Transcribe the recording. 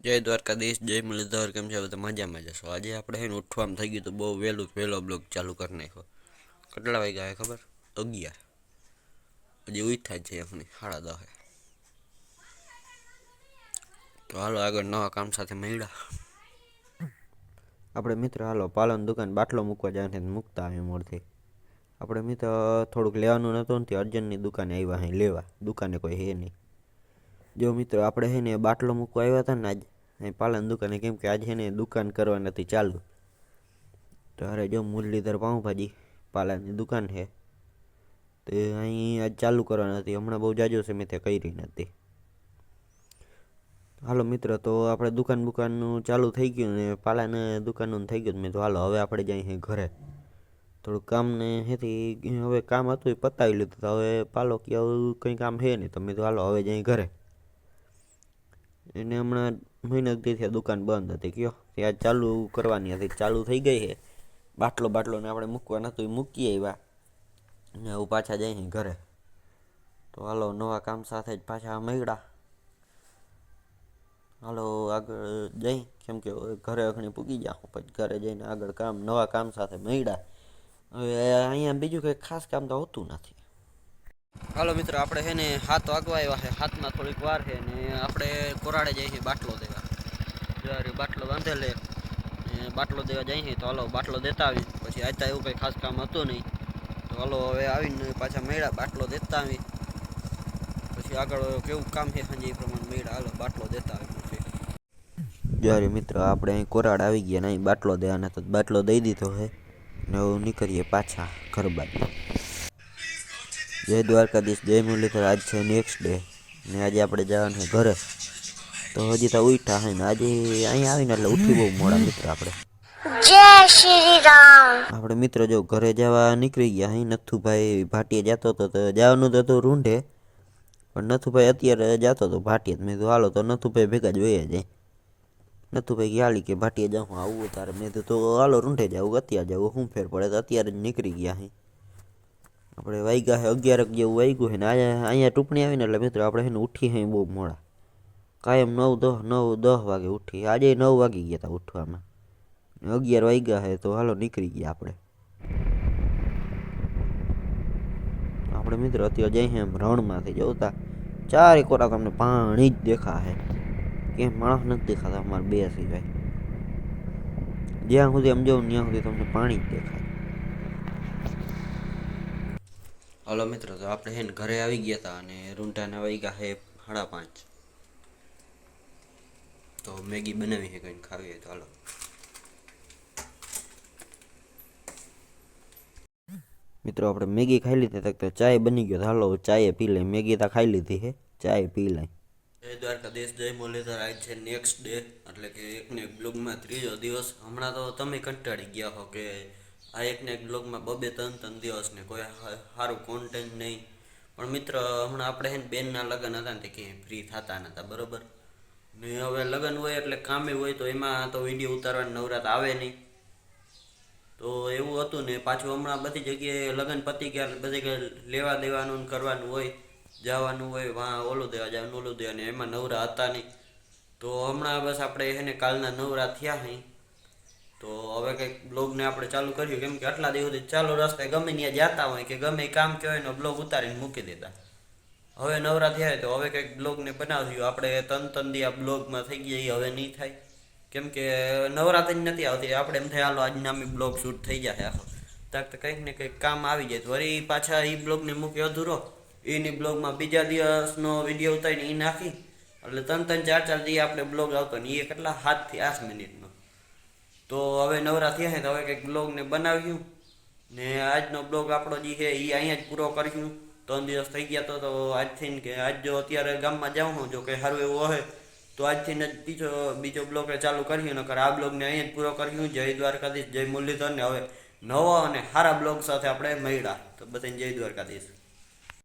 જય દ્વારકાધીશ જય મુરલીધર કેમ છે? બધા મજામાં જશો આજે આપણે એને ઉઠવામાં થઈ ગયું તો બહુ વહેલું વહેલો બ્લોગ ચાલુ કરી નાખ્યો. કેટલા વાગ્યા આવે ખબર? અગિયાર. હજી ઉઠા છે એમની સાડા દહે તો હાલો આગળ નવા કામ સાથે મળ્યા. આપણે મિત્ર હાલો પાલન દુકાન બાટલો મૂકવા જાય મૂકતા આવી મોડથી. આપણે મિત્ર થોડુંક લેવાનું નહોતું ને તે અર્જનની દુકાને આવ્યા અહીં લેવા. દુકાને કોઈ હે નહીં. જો મિત્રો, આપણે હે ને બાટલો મૂકવા આવ્યા હતા ને આજ અહીં પાલન દુકાને કેમ કે આજે હે ને દુકાન કરવા નથી ચાલુ. તો અરે જો મુરલીધર પાઉંભાજી પાલનની દુકાન છે, તો અહીં આજ ચાલુ કરવા નથી. હમણાં બહુ જાજો છે મેં તે કરી નથી. હાલો મિત્ર, તો આપણે દુકાન બુકાનનું ચાલુ થઈ ગયું ને, પાલાને દુકાનનું થઈ ગયું મેં તો હાલો, હવે આપણે જઈએ ઘરે. થોડું કામ ને હેથી હવે કામ હતું એ પતાવી લીધું. હવે પાલો કે આવું કંઈ કામ છે નહીં તો મેં તો હાલો, હવે જઈ ઘરે. એને હમણાં મહિના દી થયા દુકાન બંધ હતી, કયો. ત્યાં ચાલુ કરવાની હતી, ચાલુ થઈ ગઈ છે. બાટલો બાટલોને આપણે મૂકવાના તો એ મૂકી આવ્યા ને હું પાછા જઈએ ઘરે. તો હાલો, નવા કામ સાથે જ પાછા મળ્યા. હાલો, આગળ જઈ. કેમ કે ઘરે અખણી પૂગી જાઉં પછી ઘરે જઈને આગળ કામ, નવા કામ સાથે મળ્યા. હવે અહીંયા બીજું કંઈ ખાસ કામ તો હોતું નથી. હાલો મિત્રો, આપણે છે ને હાથ વાગવા આવ્યા છે. હાથમાં થોડીક વાર છે ને આપણે કોરાડે જઈએ છીએ બાટલો દેવા. જ્યારે બાટલો બાંધેલે બાટલો દેવા જઈએ તો હાલો બાટલો દેતા આવી પછી આજતા એવું કંઈ ખાસ કામ હતું નહીં. તો હાલો હવે આવીને પાછા મેળા બાટલો દેતા આવી પછી આગળ કેવું કામ છે સાંજે એ પ્રમાણે મેળા. હાલો બાટલો દેતા આવી જ્યારે મિત્ર આપણે અહીં કોરાડ આવી ગયા ને અહીં બાટલો દેવાના, તો બાટલો દઈ દીધો છે. ને નીકળીએ પાછા ઘર બાજુ. જય દ્વારકાધીશ જય મુરલીધર આજ છે નેક્સ્ટ ડે ને આજે આપણે જવાનું છે ઘરે. તો હજી તો ઉઠા છે ને આજે અહીંયા આવીને એટલે ઉઠી બહુ મોડા મિત્ર આપણે. જય શ્રી રામ આપણે મિત્ર જો ઘરે જવા નીકળી ગયા અહીં નથુભાઈ ભાટીએ જતો હતો તો જવાનું તો હતું રૂંઢે પણ નથુભાઈ અત્યારે જતો હતો ભાટીએ મેં કીધું હાલો તો નથુભાઈ ભેગા જ વયા જાય. નથુભાઈ કે હાલી કે ભાટીએ જાઉં આવું. તારે મેં કીધું તો હાલો રૂંઢે જાવું અત્યારે જવું શું ફેર પડે તો અત્યારે જ નીકળી ગયા અહીં આપણે વાગ્યા છે અગિયારક જેવું વાગ્યું છે ને અહીંયા અહીંયા ટૂંપણી આવીને એટલે મિત્રો આપણે છે ને ઉઠી હે બહુ મોડા. કાયમ નવ દસ નવ દસ વાગે ઉઠી આજે નવ વાગી ગયા હતા ઉઠવામાં. ને અગિયાર વાગ્યા છે તો હાલો નીકળી ગયા આપણે. આપણે મિત્રો અત્યારે જઈએ એમ રણમાંથી. જોતા ચારે કોરા તમને પાણી જ દેખાશે. કેમ માણસ નથી દેખાતા, અમારે બે સિવાય. જ્યાં સુધી આમ જાઉં ત્યાં સુધી તમને પાણી જ દેખાય હલો મિત્રો, તો આપણે હે ને ઘરે આવી ગયા હતા અને રૂંટાના વાગ્યા છે સાડા પાંચ. તો મેગી બનાવી છે કંઈ ખાવી તો હાલો. મિત્રો, આપણે મેગી ખાઈ લીધી તક તો ચાય બની ગયો હાલો ચાય પી લઈ મેગી તો ખાઈ લીધી હે, ચાય પી લઈ જય દ્વારકાધીશ જય મુરલીધર. આજ છે નેક્સ્ટ ડે એટલે કે એકને એક બ્લોગમાં ત્રીજો દિવસ. હમણાં તો તમે કંટાળી ગયા હો કે આ એકને એક બ્લોગમાં બબે ત્રણ ત્રણ દિવસ ને કોઈ સારું કોન્ટેન્ટ નહીં. પણ મિત્ર, હમણાં આપણે હે બેનના લગ્ન હતા ને તે ક્યાંય ફ્રી થતા નહોતા બરોબર? ને હવે લગ્ન હોય એટલે કામે હોય તો એમાં તો વીડિયો ઉતારવાની નવરાત આવે નહીં. તો એવું હતું ને પાછું હમણાં બધી જગ્યાએ લગ્ન પતી ગયા બધી લેવા દેવાનું ને કરવાનું હોય, જવાનું હોય, વાં ઓલું દેવા જવાનું ઓલું દેવા ને એમાં નવરા હતા નહીં. તો હમણાં બસ આપણે એને કાલના નવરા થયા નહીં તો હવે કંઈક બ્લોગને આપણે ચાલુ કર્યું કેમ કે આટલા દિવસથી ચાલુ રસ્તે ગમે ત્યાં જતા હોય કે ગમે કામ કહેવાય ને બ્લોગ ઉતારીને મૂકી દેતા. હવે નવરા થયા તો હવે કંઈક બ્લોગને બનાવ્યું આપણે તન તન દી આ બ્લોગમાં થઈ ગયા હવે નહીં થાય. કેમ કે નવરાત્રી નથી આવતી. આપણે એમ થાય, હાલો આજ નામી બ્લોગ શૂટ થઈ જાય આખો. તાક તો કંઈક ને કંઈક કામ આવી જાય. વળી પાછા એ બ્લોગને મૂકી અધૂરો. એની બ્લોગમાં બીજા દિવસનો વીડિયો ઉતારીને એ નાખી. એટલે ત્રણ ત્રણ ચાર ચાર દી આપણે બ્લોગ આવતો ને એ કેટલા સાતથી આઠ મિનિટનો. તો હવે નવરા થયા છે તો હવે કંઈક બ્લોગને બનાવ્યું ને આજનો બ્લોગ આપણો જે છે એ અહીંયા જ પૂરો કર્યું ત્રણ દિવસ થઈ ગયા તો તો આજથી કે આજ જો અત્યારે ગામમાં જાઉં જો કે સારું એવું હોય, તો આજથી જ બીજો બીજો બ્લોગ ચાલુ કર્યું નકર આ બ્લોગને અહીંયા જ પૂરો કર્યું જય દ્વારકાધીશ, જય મુરલીધર ને હવે નવો અને સારા બ્લોગ સાથે આપણે મળ્યા. તો બધાને જય દ્વારકાધીશ.